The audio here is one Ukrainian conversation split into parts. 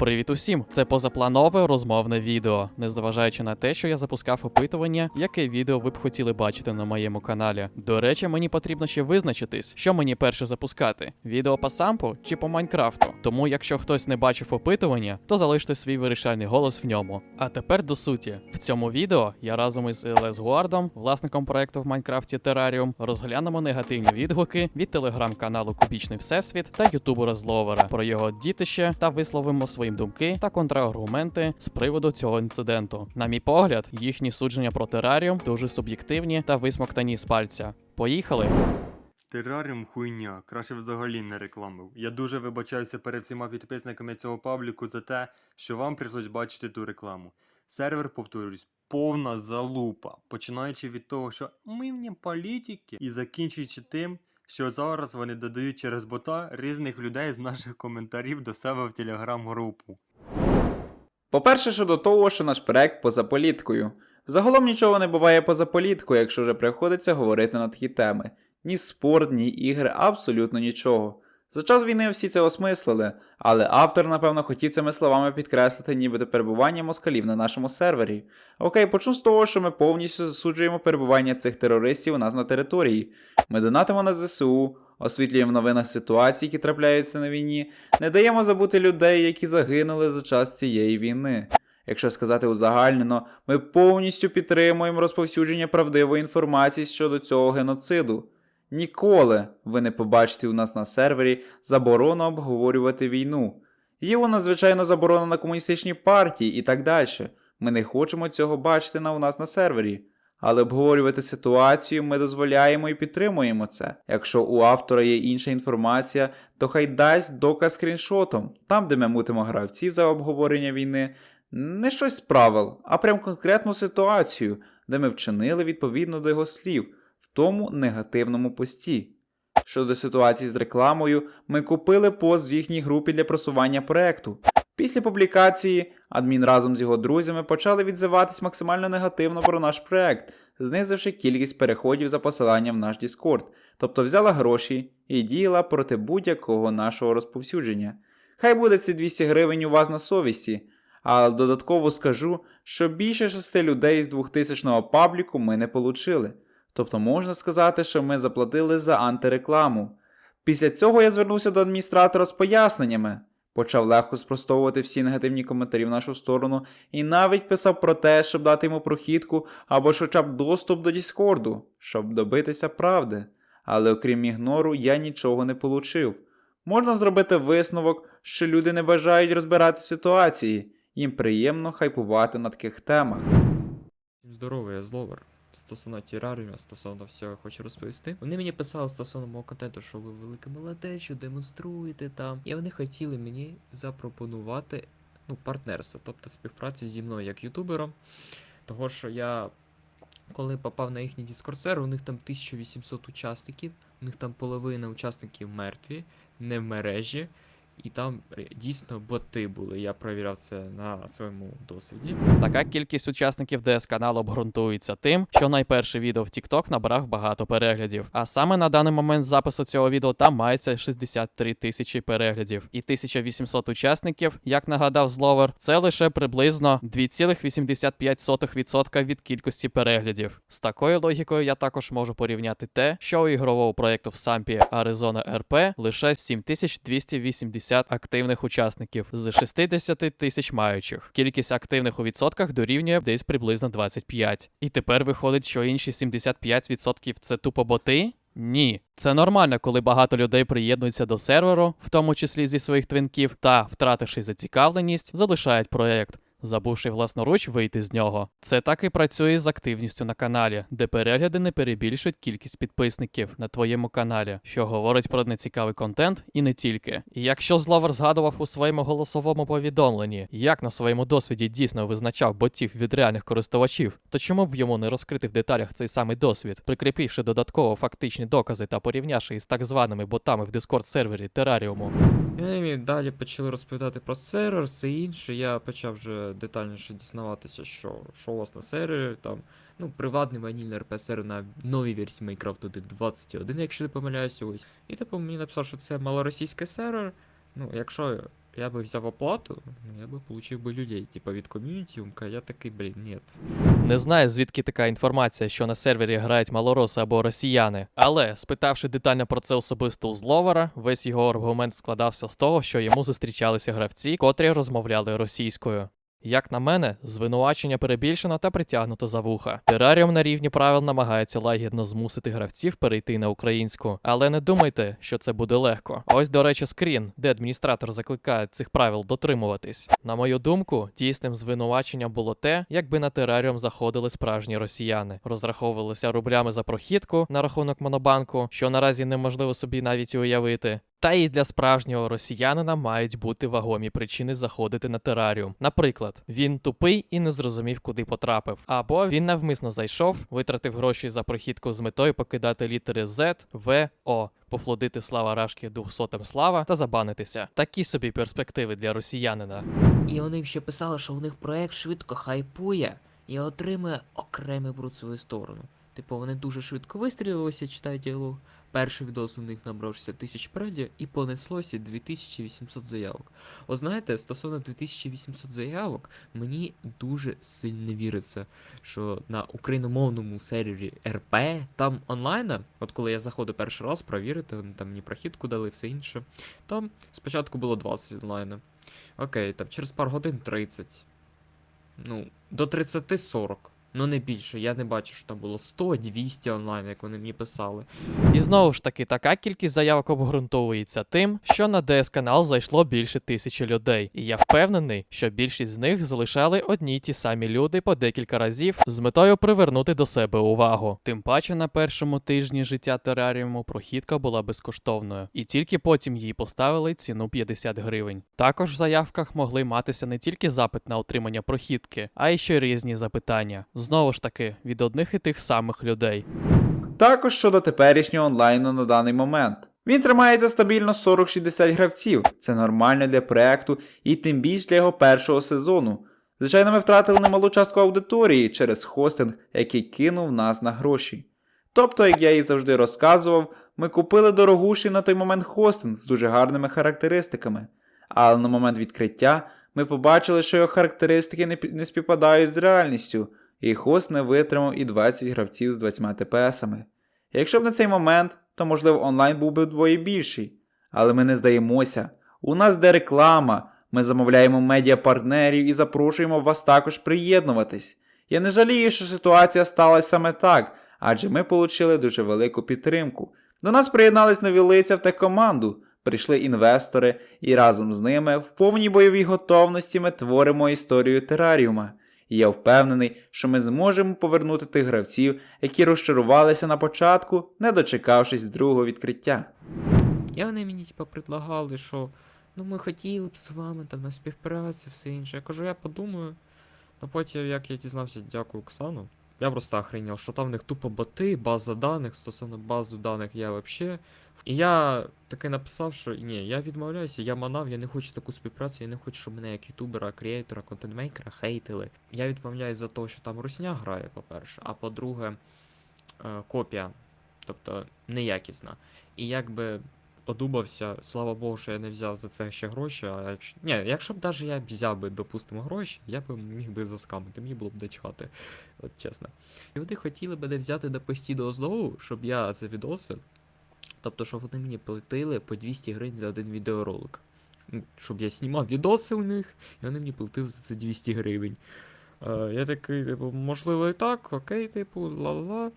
Привіт усім! Це позапланове розмовне відео, незважаючи на те, що я запускав опитування, яке відео ви б хотіли бачити на моєму каналі. До речі, мені потрібно ще визначитись, що мені перше запускати: відео по сампу чи по Майнкрафту. Тому, якщо хтось не бачив опитування, то залиште свій вирішальний голос в ньому. А тепер до суті. В цьому відео я разом із Лес Гуардом, власником проекту в Майнкрафті Terrarium, розглянемо негативні відгуки від телеграм-каналу Кубічний Всесвіт та Ютубера Зловера про його дітище та висловимо свої думки та контраргументи з приводу цього інциденту. На мій погляд, їхні судження про тераріум дуже суб'єктивні та висмоктані з пальця. Поїхали! Тераріум хуйня, краще взагалі не рекламив. Я дуже вибачаюся перед всіма підписниками цього пабліку за те, що вам прийшлось бачити ту рекламу. Сервер, повторюсь, повна залупа, починаючи від того, що ми не політики, і закінчуючи тим, що зараз вони додають через бота різних людей з наших коментарів до себе в телеграм-групу. По-перше, щодо того, що наш проект поза політкою. Загалом нічого не буває поза політкою, якщо вже приходиться говорити на такі теми. Ні спорт, ні ігри, абсолютно нічого. За час війни всі це осмислили, але автор, напевно, хотів цими словами підкреслити нібито перебування москалів на нашому сервері. Окей, почну з того, що ми повністю засуджуємо перебування цих терористів у нас на території. Ми донатимо на ЗСУ, освітлюємо в новинах ситуації, які трапляються на війні, не даємо забути людей, які загинули за час цієї війни. Якщо сказати узагальнено, ми повністю підтримуємо розповсюдження правдивої інформації щодо цього геноциду. Ніколи ви не побачите у нас на сервері заборону обговорювати війну. Є вона, звичайно, заборона на комуністичній партії і так далі. Ми не хочемо цього бачити у нас на сервері. Але обговорювати ситуацію ми дозволяємо і підтримуємо це. Якщо у автора є інша інформація, то хай дасть доказ скріншотом, там, де ми мутимо гравців за обговорення війни, не щось з правил, а прям конкретну ситуацію, де ми вчинили відповідно до його слів тому негативному пості. Щодо ситуації з рекламою, ми купили пост в їхній групі для просування проекту. Після публікації адмін разом з його друзями почали відзиватись максимально негативно про наш проект, знизивши кількість переходів за посиланням в наш Discord, тобто взяла гроші і діяла проти будь-якого нашого розповсюдження. Хай буде ці 200 гривень у вас на совісті, але додатково скажу, що більше 6 людей з 2000-го пабліку ми не получили. Тобто можна сказати, що ми заплатили за антирекламу. Після цього я звернувся до адміністратора з поясненнями, почав легко спростовувати всі негативні коментарі в нашу сторону і навіть писав про те, щоб дати йому прохідку або хоча б доступ до Діскорду, щоб добитися правди. Але окрім ігнору, я нічого не получив. Можна зробити висновок, що люди не бажають розбирати ситуації, їм приємно хайпувати на таких темах. Здорово, я зловер. Стосовно тераріуму, стосовно всього хочу розповісти. Вони мені писали стосовно мого контенту, що ви велика молодець, що демонструєте там. І вони хотіли мені запропонувати ну, партнерство, тобто співпрацю зі мною як ютубером. Того, що я, коли попав на їхній сервер, у них там 1800 учасників, у них там половина учасників мертві, не в мережі. І там дійсно боти були. Я провіряв це на своєму досвіді. Така кількість учасників ds каналу обґрунтується тим, що найперше відео в TikTok набрав багато переглядів. А саме на даний момент запису цього відео там мається 63 тисячі переглядів. І 1800 учасників, як нагадав Зловер, це лише приблизно 2,85% від кількості переглядів. З такою логікою я також можу порівняти те, що у ігрового проєкту в Сампі Arizona RP лише 7280 активних учасників з 60 тисяч маючих. Кількість активних у відсотках дорівнює десь приблизно 25. І тепер виходить, що інші 75% це тупо боти? Ні, це нормально, коли багато людей приєднуються до серверу, в тому числі зі своїх твінків, та, втративши зацікавленість, залишають проєкт. Забувши власноруч вийти з нього. Це так і працює з активністю на каналі, де перегляди не перебільшують кількість підписників на твоєму каналі, що говорить про нецікавий контент і не тільки. І якщо Зловер згадував у своєму голосовому повідомленні, як на своєму досвіді дійсно визначав ботів від реальних користувачів, то чому б йому не розкрити в деталях цей самий досвід, прикріпивши додатково фактичні докази та порівнявши із так званими ботами в Discord сервері Тераріуму? Далі почали розповідати про сервер, все інше. Я почав вже детальніше дізнаватися, що, що на сервері, там, ну, приватний ванільний РП сервер на новій версії Minecraft 1.21, якщо не помиляюся, ось. І типу мені написав, що це малоросійський сервер. Ну, якщо я би взяв оплату, я би получив би людей, типа від ком'юніті, я такий, блін, ні. Не знаю, звідки така інформація, що на сервері грають малороси або росіяни. Але спитавши детально про це особисто у зловара, весь його аргумент складався з того, що йому зустрічалися гравці, котрі розмовляли російською. Як на мене, звинувачення перебільшено та притягнуто за вуха. Тераріум на рівні правил намагається лагідно змусити гравців перейти на українську, але не думайте, що це буде легко. Ось, до речі, скрін, де адміністратор закликає цих правил дотримуватись. На мою думку, дійсним звинуваченням було те, якби на тераріум заходили справжні росіяни, розраховувалися рублями за прохідку на рахунок монобанку, що наразі неможливо собі навіть уявити. Та і для справжнього росіянина мають бути вагомі причини заходити на тераріум. Наприклад, він тупий і не зрозумів, куди потрапив, або він навмисно зайшов, витратив гроші за прохідку з метою покидати літери Z, В, О, пофлодити слава рашки двохсотим слава та забанитися. Такі собі перспективи для росіянина. І вони ще писали, що у них проект швидко хайпує і отримує окремий бруд свою сторону. Типу, вони дуже швидко вистрілилися, читаю діалог. Перший відос у них набрав 60 тисяч передів і понеслося 2800 заявок. О, знаєте, стосовно 2800 заявок, мені дуже сильно віриться, що на україномовному сервері РП там онлайна, от коли я заходив перший раз провірити, вони там мені прохідку дали, все інше. Там спочатку було 20 онлайна. Окей, там через пару годин 30. Ну, до 30-40. Ну не більше. Я не бачу, що там було 100-200 онлайн, як вони мені писали. І знову ж таки, така кількість заявок обґрунтовується тим, що на ds канал зайшло більше тисячі людей, і я впевнений, що більшість з них залишали одні й ті самі люди по декілька разів з метою привернути до себе увагу. Тим паче на першому тижні життя тераріуму прохідка була безкоштовною, і тільки потім їй поставили ціну 50 гривень. Також в заявках могли матися не тільки запит на отримання прохідки, а й ще різні запитання. Знову ж таки, від одних і тих самих людей. Також щодо теперішнього онлайну на даний момент. Він тримається стабільно 40-60 гравців. Це нормально для проекту і тим більш для його першого сезону. Звичайно, ми втратили немалу частку аудиторії через хостинг, який кинув нас на гроші. Тобто, як я і завжди розказував, ми купили дорогущий на той момент хостинг з дуже гарними характеристиками. Але на момент відкриття ми побачили, що його характеристики не співпадають з реальністю, і хост не витримав і 20 гравців з 20 ТПСами. Якщо б на цей момент, то можливо онлайн був би вдвоє більший. Але ми не здаємося. У нас де реклама, ми замовляємо медіапартнерів і запрошуємо вас також приєднуватись. Я не жалію, що ситуація сталася саме так, адже ми отримали дуже велику підтримку. До нас приєднались нові лиця в техкоманду, прийшли інвестори, і разом з ними в повній бойовій готовності ми творимо історію тераріума. І я впевнений, що ми зможемо повернути тих гравців, які розчарувалися на початку, не дочекавшись другого відкриття. І вони мені, типу, предлагали, що ну ми хотіли б з вами там на співпрацю, все інше. Я кажу, я подумаю. Ну потім, як я дізнався, дякую Оксану. Я просто охренів, що там в них тупо боти, база даних, стосовно бази даних я вообще. І я таки написав, що ні, я відмовляюся, я манав, я не хочу таку співпрацю, я не хочу, щоб мене як ютубера, креатора, контентмейкера хейтили. Я відмовляюсь за те, що там русня грає, по-перше, а по-друге, е, копія, тобто неякісна. І якби одумався, слава Богу, що я не взяв за це ще гроші. А якщо... Ні, якщо б навіть я б взяв би, допустимо, гроші, я б міг би заскамити, мені було б де чхати, от чесно. Люди хотіли мене взяти до постійного знову, Щоб я за відоси, тобто, щоб вони мені платили по 200 гривень за один відеоролик. щоб я знімав відоси у них, і вони мені платили за це 200 гривень. Е, я такий, типу, можливо, і так, окей, типу, ла-ла.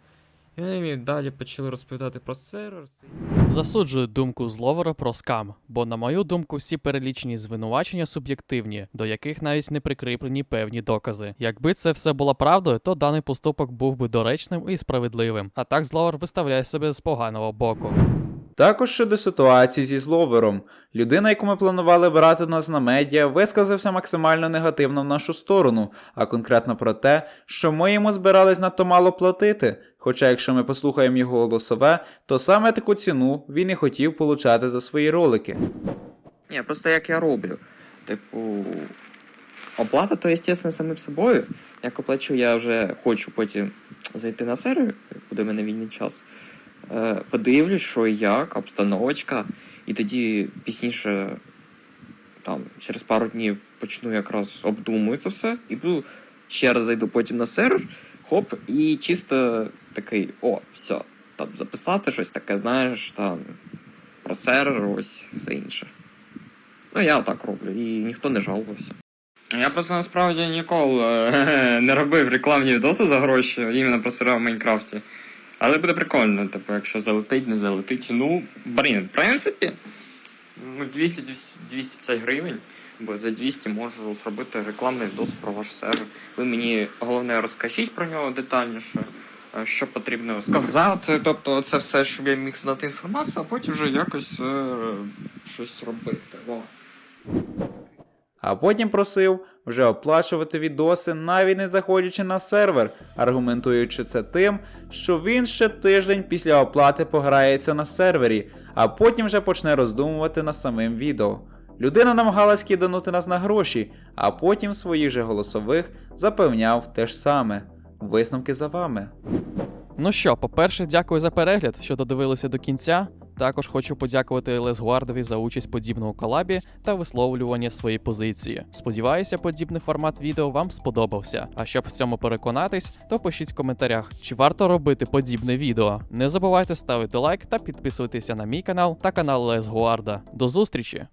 І вони далі почали розповідати про сервер. Засуджую думку зловора про скам, бо, на мою думку, всі перелічені звинувачення суб'єктивні, до яких навіть не прикріплені певні докази. Якби це все було правдою, то даний поступок був би доречним і справедливим. А так зловар виставляє себе з поганого боку. Також щодо ситуації зі зловером. Людина, яку ми планували брати нас на медіа, висказався максимально негативно в нашу сторону, а конкретно про те, що ми йому збирались надто мало платити. Хоча, якщо ми послухаємо його голосове, то саме таку ціну він і хотів получати за свої ролики. Ні, просто як я роблю. Типу, оплата, то, звісно, самим собою. Як оплачу, я вже хочу потім зайти на сервер, куди в мене вільний час. Е, подивлюсь, що і як, обстановочка, і тоді пізніше там через пару днів почну якраз обдумувати це все, і буду ще раз зайду потім на сервер, хоп, і чисто такий, о, все, там записати щось таке, знаєш, там про сервер, ось все інше. Ну, я так роблю, і ніхто не жалувався. Я просто насправді ніколи не робив рекламні відоси за гроші, іменно про сервер в Майнкрафті. Але буде прикольно, типу, якщо залетить, не залетить. Ну, блін, в принципі, ну, 200 250 гривень, бо за 200 можу зробити рекламний відос про ваш сервер. Ви мені головне розкажіть про нього детальніше, е, що потрібно сказати. Тобто, це все, щоб я міг знати інформацію, а потім вже якось е, щось робити. Во. А потім просив вже оплачувати відоси, навіть не заходячи на сервер, аргументуючи це тим, що він ще тиждень після оплати пограється на сервері, а потім вже почне роздумувати над самим відео. Людина намагалась киданути нас на гроші, а потім своїх же голосових запевняв те ж саме. Висновки за вами. Ну що, по-перше, дякую за перегляд, що додивилися до кінця. Також хочу подякувати Лесгуардові за участь подібному колабі та висловлювання своєї позиції. Сподіваюся, подібний формат відео вам сподобався. А щоб в цьому переконатись, то пишіть в коментарях, чи варто робити подібне відео. Не забувайте ставити лайк та підписуватися на мій канал та канал Лесгуарда. До зустрічі!